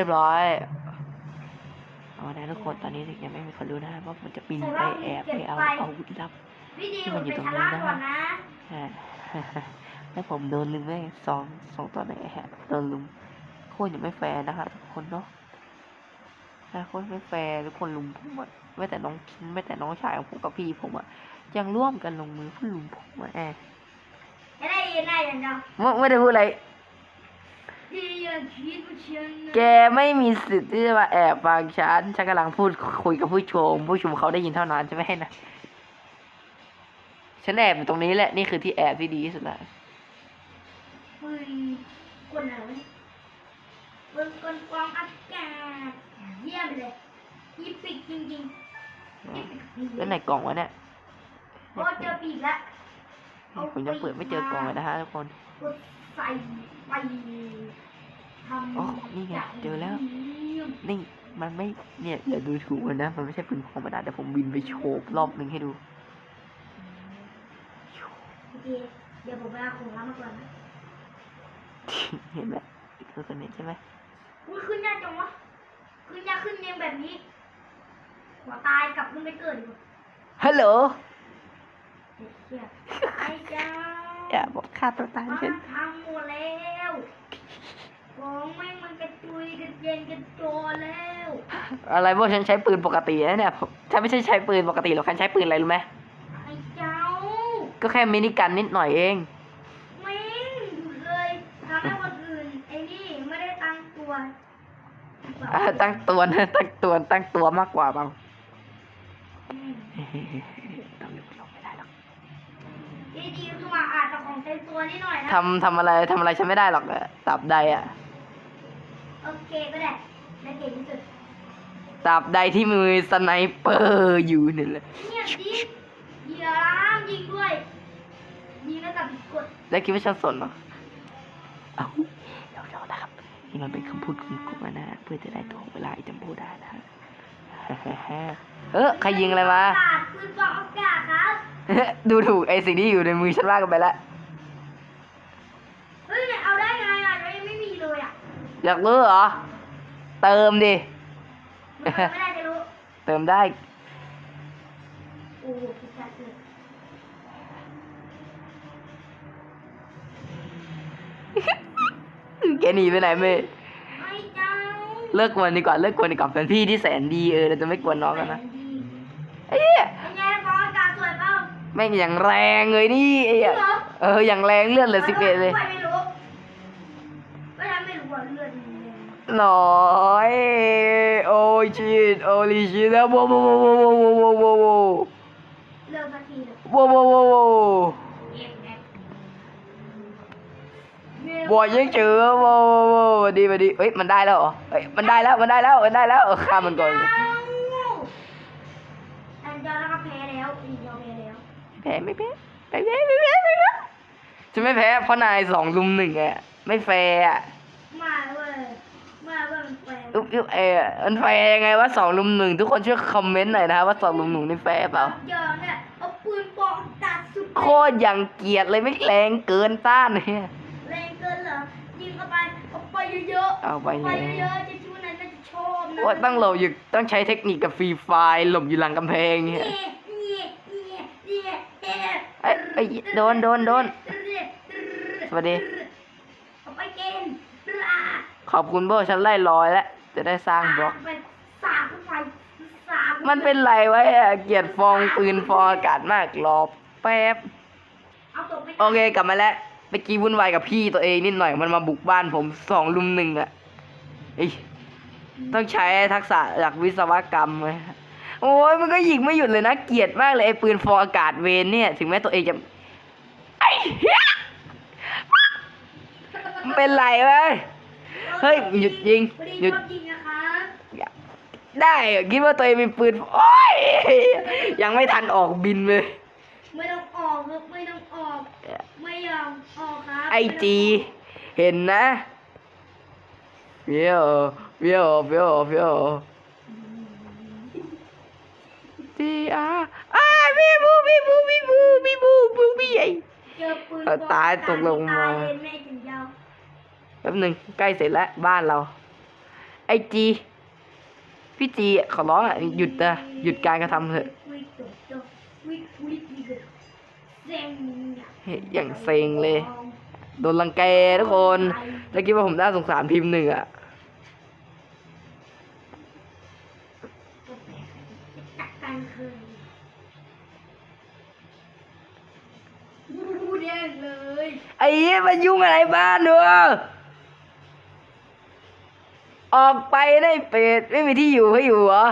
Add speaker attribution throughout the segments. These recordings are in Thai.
Speaker 1: รียบร้อยเอานะทุกคนตอนนี้ยังไม่มีคนรู้นะว่ามันจะบินไปแอบไปเอาอาวุธลับ
Speaker 2: พี่ดี
Speaker 1: ที่
Speaker 2: ผ
Speaker 1: มัน
Speaker 2: ม
Speaker 1: อยู่
Speaker 2: ไป
Speaker 1: ตรง
Speaker 2: ชั้น
Speaker 1: นี้
Speaker 2: ล่าง
Speaker 1: นะ
Speaker 2: ก่อนนะ
Speaker 1: อ่าแล้วผมโดนลุมไปสองสองต่อหนึ่งฮะโดนลุมโคตรยังไม่แฟร์นะคะทุกคนเนาะนะโคตรไม่แฟร์ทุกคนลุมผมอะไม่แต่น้องคิมไม่แต่น้องชายของผมกับพี่ผมอะยังร่วมกันลงมือเพื่อลุมผมอะแอบ
Speaker 2: ไม่ได้ยินได้อย่างเดียว
Speaker 1: ไม่ไม่ได้พูดอะไร แกไม่มีสิทธิ์ที่จะมาแอบฟังฉันฉันกำลังพูดคุยกับผู้ชม ผู้ชมเขาได้ยินเท่านั้นใช่ไหมนะฉันแอบอยู่ตรงนี้แหละนี่คือที่แอบที่ดีที่สุดละ
Speaker 2: ปืนกลอะไรวะเนี่ยปืนกลกรองอากาศเยี่ยมเลยยี่ปิกจริงๆยี่ปิกจริงๆ
Speaker 1: แล้วไหนกล่องวะเนี่ย
Speaker 2: โอ้เจอปีกแล้ว
Speaker 1: ผมยังเปิดไม่เจอกล่องเลยนะฮะทุกคน
Speaker 2: กดใส่ไปทำ
Speaker 1: โอ้นี่ไงเจอแล้ว
Speaker 2: จาก
Speaker 1: นี่มันไม่เนี่ยอย่าดูถูกมันนะ มันไม่ใช่ปืนธรรมดาเดี๋ยวผมบินไปโชว์รอบหนึ่งให้ดู
Speaker 2: โอเคเดี๋ยวผมไปเอาของรับมาก่อนนะ
Speaker 1: เห็นไหมคือคนนี้ใช่ไหม
Speaker 2: อุ้ยขึ้นยากจังวะขึ้นยากขึ้นเนียงแบบนี้หัวตายกลับขึ้นไปเกิดดีกว่า
Speaker 1: ฮัลโหล
Speaker 2: เด็กเหี้ยไอ้เจ้า
Speaker 1: อย่าบอกฆ่าตัวตาย
Speaker 2: มา
Speaker 1: ฉัน
Speaker 2: ทำหมดแล้ว ของไม่งมันกระจุยกระเจนกระโจนแล้ว
Speaker 1: อะไรพวกฉันใช้ปืนปกตินะเนี่ยผมฉันไม่ใช่ใช้ปืนปกติหรอกฉันใช้ปืนอะไรรู้ไหม
Speaker 2: ไอ้เจ้า
Speaker 1: ก็แค่มินิกันนิดหน่อยเอง
Speaker 2: แม่งหยุดเลยทำให้คนอื่นไอ้นี่ไม่ได้ตั้งตัว
Speaker 1: อะตั้งตัวนะตั้งตัวตั้งตัวมากกว่าเปล่า
Speaker 2: อืม
Speaker 1: ต้องลงไม่ได้หรอก
Speaker 2: ดีดีคือมาอาจจะของเต็มตัวนิดหน่อยนะ
Speaker 1: ทำทำอะไรทำอะไรฉันไม่ได้หรอกอะตับใดอะ
Speaker 2: โอเคก็ได้ได้เก่งที่สุด
Speaker 1: ตับใดที่มือสไนเปอร์อยู่นี่แหละ
Speaker 2: เนี่ยดิเหยื่อร้ามยิงด้วยยิงแล้วกับกด
Speaker 1: แล้วคิดว่าฉันสนเหรอเอ้าเดี๋ยวเดี๋ยวนะครับนี่มันเป็นคำพูดของกูนะ เพื่อจะได้ตัวเวลาไอ้จำพูดได้นะเออใครยิงอะไรมา
Speaker 2: อากาศปืนกรองอากาศครับ
Speaker 1: ดูถูกไอ้สิ่งที่อยู่ในมือฉันมากเกันไปละ
Speaker 2: เฮ้ยเนี่ยเอาได้ไงอะเรายังไม่มีเลย อะ
Speaker 1: อยากรู้เหรอ เติมดิ
Speaker 2: มันไม่ได้จะรู้
Speaker 1: เติมได้
Speaker 2: โอ้โหพิกัดเลย
Speaker 1: แกหนีไปไหนเมย์
Speaker 2: ไอ้เจ้า
Speaker 1: เลิกกวนดีกว่าเลิกกวนดีกว่าเป็นพี่ที่แสนดีเออเราจะไม่กวนน้องกันนะ
Speaker 2: แสดี
Speaker 1: ไอ้เหี้ย
Speaker 2: เป็นไงกรองอากาศสวยเปล่า
Speaker 1: แม่งอย่างแรงเลยนี่ไอ้เหี้ย
Speaker 2: จริงเหรอ
Speaker 1: เอออย่างแรงเลือดเหลยสิบเอ็ดเลย
Speaker 2: ไม่รู้ไม่ทำไม่รู้ว่าเลือดมันแรง
Speaker 1: หน่อยโอ้ชิตโอลิชิตแล้วโว้โวโวโวโวโวโวโว้
Speaker 2: เลิกสักทีเลย
Speaker 1: โวโวโวโว้
Speaker 2: เอ็มแม็ก
Speaker 1: บอยยังเจอโวโวโวดีมาดีเอ้ยมันได้แล้วเหรอเอ้ยมันได้แล้วมันได้แล้วมันได้แล้วเออฆ่ามันก่อน
Speaker 2: อันเดียวแล้วก็แพ้แล้วอีกเดียวแพ้แล้ว
Speaker 1: แพ้ไม่แพ้ไม่แพ้ไม่แพ้ไม่แพ้จะไม่แพ้เพราะนายสองลุมหนึ่งอะไม่แฟร์อะ
Speaker 2: มาเว้ยมาเว้ยมันแพ้
Speaker 1: อุ๊บอุ๊บเออมันแฟร์ยังไงว่าสองลุมหนึ่งทุกคนช่วยคอมเมนต์หน่อยนะครับว่าสองลุมหนึ่งนี่แฟร์เปล่า
Speaker 2: เดี๋ยวเนี่ยเอาปืนปอกตัดสุด
Speaker 1: โคตรอย่างเกลียดเลยไม่แรงเกินต้านเนี่ย
Speaker 2: แรงเกินเหรอยิงเข้าไปเอาไปเยอะๆ
Speaker 1: เอาไปเยอะ
Speaker 2: เยอะๆจะชื่อนั้นน่าจะชอบนะ
Speaker 1: ว่าตั้งหลบอยู่ต้องใช้เทคนิคกับฟรีไฟล์หลบอยู่หลังกำแพงเนี่ย
Speaker 2: เนี่ยเนี่ยเนี่ยเนี่ยเอ๊ะ
Speaker 1: ไอ้ไอ้โดนโดนโดนสวัสดี
Speaker 2: เอาไปเกณฑ์ลา
Speaker 1: ขอบคุณโบฉันไล่ลอยแล้ว จะได้สร้างบล็อก
Speaker 2: ไปสาดเข้าไปสาด
Speaker 1: มันเป็นไรไว้อะเกลียดฟองปืนฟองอากาศมากรอแป๊บ
Speaker 2: เอาตกไป
Speaker 1: โอเคกลับมาแล้วเมื่อกี้วุ่นวายกับพี่ตัวเองนิดหน่อยมันมาบุกบ้านผมสองลุมหนึ่งอะเอ้ยต้องใช้ทักษะจากวิศวกรรมเลยโอ้ยมันก็ยิงไม่หยุดเลยนะเกลียดมากเลยไอ้ปืนฟองอากาศเวนเนี่ย ถึงแม้ตัวเองจะไอ้เหี้ยมันเป็นไรวะ เฮ้ยหยุดยิง
Speaker 2: พอดี
Speaker 1: หยุด
Speaker 2: ชอบยิงนะครับ
Speaker 1: ได้เหรอคิดว่าตัวเองมีปืนโอ้ยยังไม่ทันออกบินเลย
Speaker 2: ไม่ต้องออกครับไม่ต้องออก ไม่ยอมออกครับ
Speaker 1: ไอจีเห็นนะเวียวเวียวเวียวเวียวดีอาอ่าบีบูบีบูบีบูบีบูบูบีไอ
Speaker 2: เจอปืน
Speaker 1: เออตายตกลงมา
Speaker 2: ตายเลย แม่ถึงยาว
Speaker 1: แป๊บหนึ่งใกล้เสร็จแล้วบ้านเรา ไอไอจี พี่จีอะขอร้องอะหยุดนะหยุดการกระทำเถอะ
Speaker 2: วิตกตกวิตวิตวิตเซ็งเนี่ย
Speaker 1: เฮ้ยอย่างเซ็งเลย โดนรังแกทุกคนแล้วคิดว่าผมน่าสงสารพิมพ์หนึ่งอะ
Speaker 2: จัดการคืนพูดเองเลย
Speaker 1: ไอ้เหี้ยมายุ่งอะไรบ้านด้วย ออกไปได้เป็ดไม่มีที่อยู่ให้อยู่เหรอ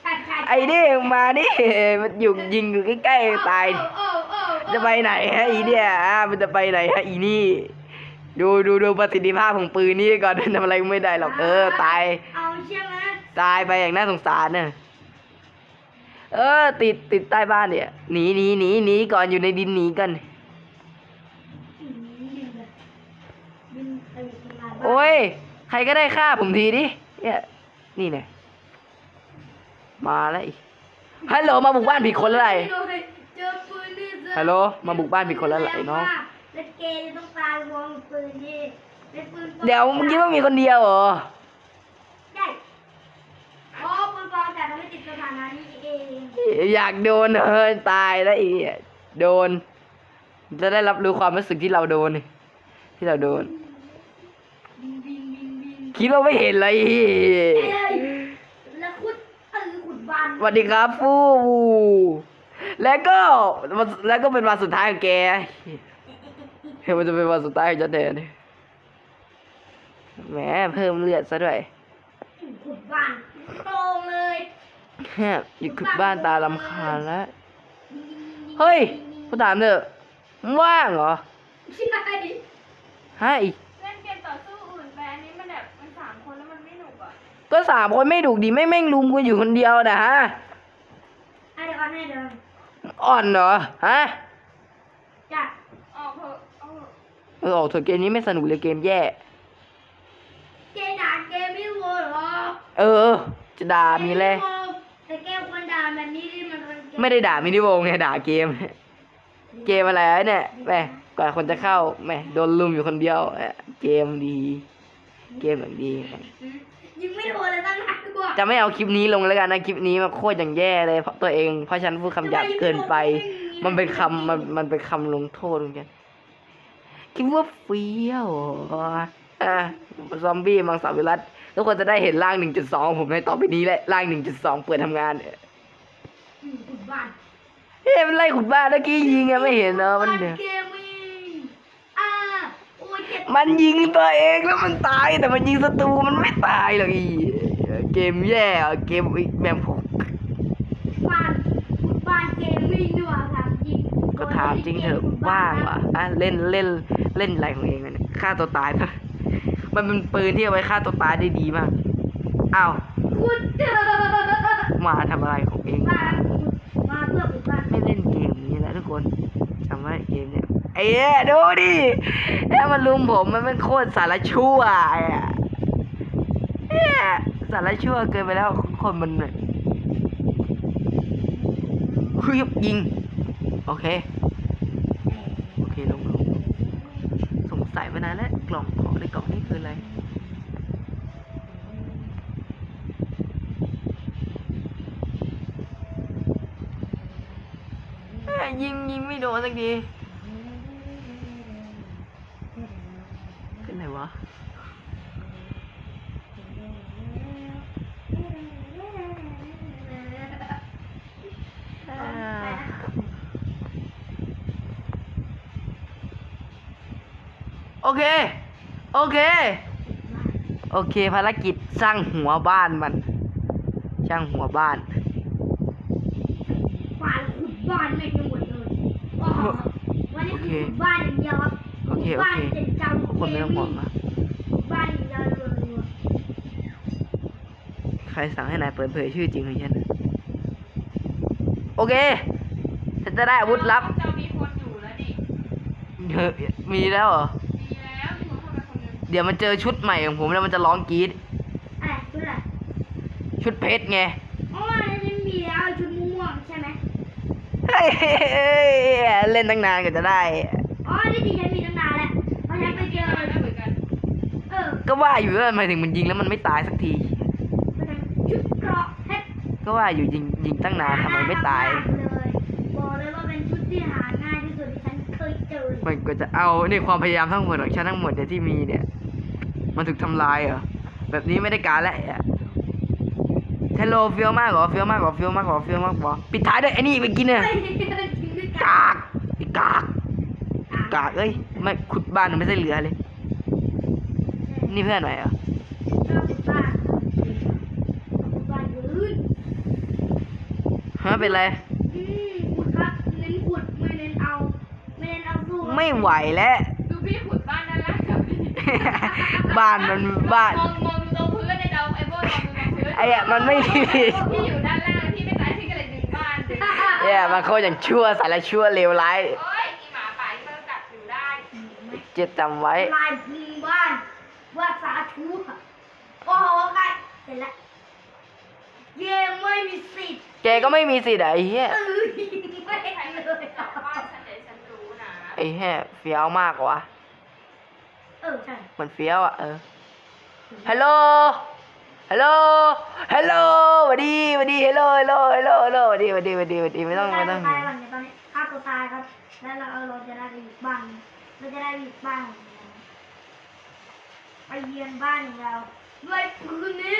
Speaker 2: ใช่ใช่
Speaker 1: ไอ้นี่มานี่มันอยู่ยิงอยู่ใกล้ๆตาย
Speaker 2: เออเออเออ
Speaker 1: จะไปไหนฮะอีเนี่ยอะมันจะไปไหนฮะอีนี่ ดูดูดูประสิทธิภาพของปืนนี่ก่อนทำอะไรไม่ได้หรอกเออตาย
Speaker 2: เอาใช่ไหม
Speaker 1: ตายไปอย่างน่าสงสารเนอะเออ ติดติดใต้บ้านเนี่ยหนีหนีหนีหนีก่อนอยู่ในดินหนีกัน
Speaker 2: อืมบินเลยบินไปทำงานบ้าน
Speaker 1: โอ้ย ใครก็ได้ฆ่าผมทีดิเนี่ยนี่เนี่ยมาแล้วอีกฮัลโหลมาบุกบ้านผิดคนแล้วไร
Speaker 2: เจอปืนนี่เจอ
Speaker 1: ฮัลโหลมาบุกบ้านผิดคนแล้วไรน้อง
Speaker 2: แล้วเกย์จะต้องตายมองปืนนี่เป็นปืนปลอม
Speaker 1: เดี๋ยวมึงคิดว่ามีคนเดียวเหรอ
Speaker 2: ได้อ๋อปืนปลอมแต่ทำให้ติดสถานะนี้เอง
Speaker 1: อยากโดนเฮ้ยตายแล้วอีกโดน จะได้รับรู้ความรู้สึกที่เราโดนที่เราโดน
Speaker 2: บินบินบินบิน
Speaker 1: คิดว่าไม่เห็นเลย
Speaker 2: เอ้ยแล้วขุดเออขุดบาน
Speaker 1: สวัสดีครับฟูแล้วก็วันแล้วก็เป็นวันสุดท้ายของแกเฮ้ยมันจะเป็นวันสุดท้ายของจันเดนแหมเพิ่มเลือดซะด้วย
Speaker 2: ขุดบานตรงเลย
Speaker 1: แฮะอยู่ขึ้นบ้านตาลำคาญแล้วเฮ้ยกูถามเถอะมึงว่างเหรอ
Speaker 2: ใช่
Speaker 1: ฮะอีก
Speaker 3: กอะ
Speaker 1: ก็สามคนไม่ถูกดีไม่แม่งลุมกูอยู่คนเดียวนะฮะ
Speaker 2: ให้เดี๋ยวก่อนให้เดี๋ยวก่อน
Speaker 1: อ่อนเหรอฮะ
Speaker 2: จ้ะ
Speaker 3: ออกเถอะเอาเถอะ
Speaker 1: เออออกเถอะเกมนี้ไม่สนุกเลยเกมแย่
Speaker 2: เกย์ด่าเกย์ไม่โวเหรอ
Speaker 1: เออ จะด่ามีแล
Speaker 2: แต่แกควรด่าแบบนี้ที่มันเป็นเกย์
Speaker 1: ไม่ได้ด่ามินิโวงไงด่าเกม เกมอะไรวะเนี่ยแหมกว่าคนจะเข้าแหมโดนลุมอยู่คนเดียวเอ้ยเกมดี เกมอย่างดี
Speaker 2: ยิงไม่โดนเลยตั้งนานกว่า
Speaker 1: จะไม่เอาคลิปนี้ลงแล้วกันนะคลิปนี้มันโคตรอย่างแย่เลยเพราะตัวเอง เพราะฉันพูดคำหยาบเกินไป มันเป็นคำมันมันเป็นคำลงโทษเหมือนกันคิดว่าเฟี้ยวเหรออะซอมบี้มังสวิรัตทุกคนจะได้เห็นร่าง 1.2 ผมในต่อไปนี้แหละร่าง 1.2 เปิดทำงานเนี่ย
Speaker 2: อืมขุดบ้าน
Speaker 1: เฮ้ยมันไล่ขุดบ้านเมื่อกี้ยิงอะไม่เห็นเนาะมัน
Speaker 2: ขุด
Speaker 1: เดื
Speaker 2: บ้า
Speaker 1: อด
Speaker 2: เกมมิ่งอ่าโอ้ยเจ็บ
Speaker 1: มันยิงตัวเองแล้วมันตายแต่มันยิงศัตรูมันไม่ตายหรอกอีเกมแย่อะเกมอีกแบบผม
Speaker 2: บ้านขุดบ้านเกมมิ่งด้วยถามจริง
Speaker 1: ก็ถามจริงเถอะว่างวะอะเล่นเล่นเล่นอะไรของเองอะเนี่ยฆ่าตัวตายปะมันเป็นปืนที่เอาไว้ฆ่าตัวตายได้ดีมากอ้าว
Speaker 2: ขุดเจอ
Speaker 1: มาทำอะไรของเอง
Speaker 2: บ้าน อ้
Speaker 1: เนี่ยดูดิถ้ามันลุมผมมันเป็นโคตรสารชั่วไอ้อะเนี่ยสารชั่วเกินไปแล้วคนมันเนี่ยบยิง โอเค โอเคลงลงสงสัยมานานแล้วกล่องของในกล่องนี่คืออะไรยยิงยิงไม่โดนสักทีขึ้นไหนวะ โอเค โอเค โอเค ภารกิจสร้างหัวบ้านมัน สร้างหัวบ้าน
Speaker 2: บ้านขุดบ้านไม่ทั้งหมดเลยอ๋อวันนี้คือขุดบ้านอย่างเดียวครับ
Speaker 1: โอเค โอ
Speaker 2: บ้าน
Speaker 1: เค
Speaker 2: เป็นเจ้า
Speaker 1: ทุกคนไม่ต้องห่วงนะ
Speaker 2: บ้านอย่างเดียวเลย
Speaker 1: ใครสั่งให้นายเปิดเผยชื่อจริงของฉัน โอเคฉันจะได้อาวุธลับ
Speaker 3: จะมีคนอยู่แล้วนี่
Speaker 1: เฮ้ยมีแล้วเหรอ
Speaker 3: เดี๋
Speaker 1: ยวมันเจอชุดใหม่ของผมแล้วมันจะร้องกรี๊ด
Speaker 2: อะไรชุดอะไร
Speaker 1: ชุดเพชรไง
Speaker 2: อ๋ออันนี้มีแล้วชุดม่วงๆใช่ไหม
Speaker 1: เฮ้ยเล่นตั้งนานกว่าจะได้
Speaker 2: อ๋อนี่จริงฉันมีตั้งนานแล้วเพราะฉันไปเจอ
Speaker 3: ไม่เหมือนกัน
Speaker 2: เออ
Speaker 1: ก็ว่าอยู่ว่าทำไมถึงมันยิงแล้วมันไม่ตายสักที
Speaker 2: มันเป็นชุดเกราะเพชร
Speaker 1: ก็ว่าอยู่ยิงยิงตั้งนานทำไมไม่ตาย
Speaker 2: เลยบอกเลยว่าเป็นชุดที่หาง่ายที่สุดที่ฉันเคยเจอ
Speaker 1: มันก็จะเอาเนี่ยความพยายามทั้งหมดของฉันทั้งหมดเนี่ยที่มีเนี่ย มันถูกทำลายเหรอแบบนี้ไม่ได้การแล้วเทโลเฟียวมากเหรอเฟียวมากเหรอเฟียวมากเหรอเฟียวมากเหรอปิดท้ายด้วยไอ้นี่ไปกินเนี่ย
Speaker 2: ไม่ได้จริงด้วย
Speaker 1: กากไอ้กากกากเอ้ยไม่ขุดบ้านมันไม่ใช่เหลือเลย นี่เพื่อนหน่อยเหรอ
Speaker 2: ชอบเป็นบ้านเป็นบ้านยืน
Speaker 1: ฮะเป็นไร
Speaker 2: อืมขุดครับเน้นขุดไม่เน้นเอาไม่เน้นเอาสู้
Speaker 1: ไม่ไหวแล้ว
Speaker 3: บพี่
Speaker 1: บ้านมันบ้าน
Speaker 3: มองมองดูตรงพื้นในเดาไอ้โบ้มองดูตรงพื้น
Speaker 1: ไอ้อะมันไม่มี
Speaker 3: พี่อยู่ด้านล่างพี่ไม่ตายพี่ก็เลยดึงบ้านดึง
Speaker 1: เนี่ยมันโคตรอย่างชั่วสารชั่วเลวร้าย
Speaker 3: โอ้ยอีหมาป่าที่มันกัดอยู่ได้
Speaker 1: เจ็ดจำไว้
Speaker 2: ลายพึงบ้านว่าสาธุโอ้โหใกล้เสร็จแล้วเย่ไม่มีสิทธิ์
Speaker 1: แกก็ไม่มีสิทธิ์อะไอ้เหี้ย
Speaker 2: เออไม่
Speaker 3: ใคร
Speaker 2: เล
Speaker 3: เป็น
Speaker 2: ย
Speaker 3: เจ้าของบ้านฉันเดี๋ยวฉันรู้นะ
Speaker 1: ไอ้เหี้ยเฟี้ยวมากกว่า
Speaker 2: เออใช่
Speaker 1: มันเฟี้ยวอะเออ ฮัลโหล ฮัลโหล ฮัลโหลสวัสดีสวัสดี ฮัลโหล ฮัลโหล ฮัลโหลฮัลโหลสวัสดีสวัสดีสวัสดีสวัสดีไม่ต้องไม่ต้อง
Speaker 2: ตายก่อนเดี๋ยวตอนนี้ฆ่าตัวตายครับ แล้วเราเราจะได้ไปอยู่บ้านเราจะได้ไปอยู่บ้านของเราไปเยือนบ้านของเราด้วยปืนนี้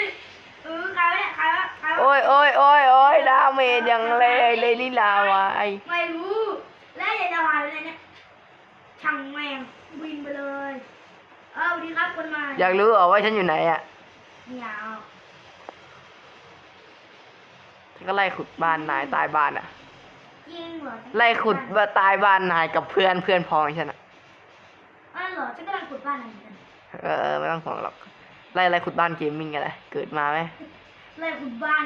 Speaker 2: เออใครวะเนี่ยใครวะใครวะ
Speaker 1: โอ้ยโอ้ยโอ้ยโอ้ยดาเมจอย่างแรงเลยลิลาวะไอ
Speaker 2: ไม่รู้ แล้วอยากจะพาไปไหนเนี่ยช่างแม่งบินไปเลย เออสวัสดีครับคนใหมา
Speaker 1: อยากรู้เหรอว่าฉันอยู่ไหนอะ
Speaker 2: เหนียว
Speaker 1: ฉันก็ไล่ขุดบ้านนายตายบ้านอะ
Speaker 2: จริงเหรอ
Speaker 1: ไล่ขุดมาตายบ้านนายกับเพื่อนเพื่อนพ้องฉันอะ
Speaker 2: อ้าวเหรอฉันกำลังขุดบ้านอะไรเหมือนกัน
Speaker 1: เออเออไม่ต้องห่วงหรอกไล่ไล่ขุดบ้านเกมมิ่งอะไรเกิดมาไหม
Speaker 2: ไล่ขุดบ้าน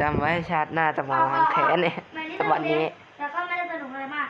Speaker 1: จำไว้ชาติหน้าจะมาล้างแค้นเนี่ย
Speaker 2: มานี่
Speaker 1: วันนี้
Speaker 2: ตรง